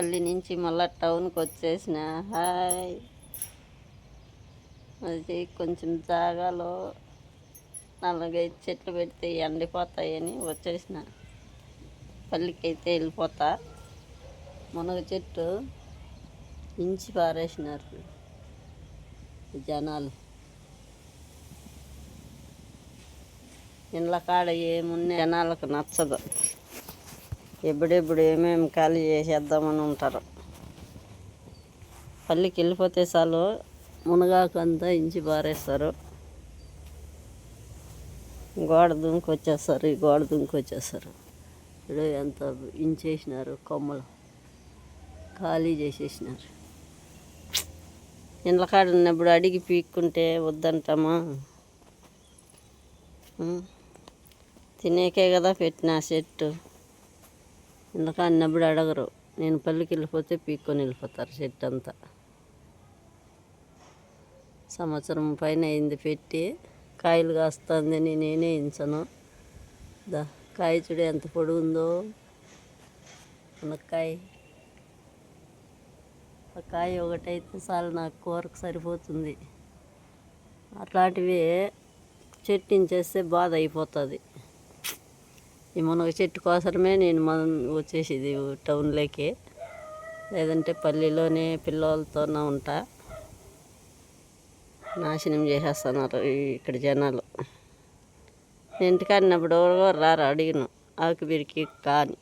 పల్లి నుంచి మళ్ళా టౌన్కి వచ్చేసిన. హాయ్. అది కొంచెం జాగాలో నాలుగైదు చెట్లు పెడితే ఎండిపోతాయని వచ్చేసిన. పల్లికి అయితే వెళ్ళిపోతా. మునగ చెట్టు ఇంచి పారేసినారు జనాలు. ఇండ్ల కాడ ఏమున్నా జనాలకు నచ్చదు. ఎప్పుడెప్పుడు ఏమేమి ఖాళీ చేసేద్దామని ఉంటారు. పల్లికి వెళ్ళిపోతే చాలు మునగాకంతా ఇంచి పారేస్తారు. గోడ దుంకి వచ్చేస్తారు ఈ గోడ దుంకి వచ్చేస్తారు ఇప్పుడు ఎంత ఇంచేసినారు కొమ్మలు. ఖాళీ చేసేసినారు. ఇండ్ల కాడ ఉన్నప్పుడు అడిగి పీక్కుంటే వద్దంటామా? తినేకే కదా పెట్టిన ఆ చెట్టు ఇండ్ల కాడ అడగరు. నేను పల్లికి వెళ్ళిపోతే పీక్కొని వెళ్ళిపోతారు చెట్టు అంతా. సంవత్సరం పైన అయింది పెట్టి కాయలు కాస్తుందని నేనే ఇంచను దా కాయ చూడ ఎంత పొడుగుందో. మునక్కాయ. ఆ కాయ ఒకటైతే చాలు నాకు కూరకు సరిపోతుంది. అట్లాంటివి చెట్టించేస్తే బాధ అయిపోతుంది. ఈ మునగ చెట్టు కోసమే నేను మనం వచ్చేసేది టౌన్లోకి. లేదంటే పల్లెలోనే పిల్లలతోనే ఉంటా. నాశనం చేసేస్తున్నారు ఇక్కడ జనాలు. నేను ఇంటికాడినప్పుడు ఎవరు రారు అడిగిన ఆకు బిరికి కానీ.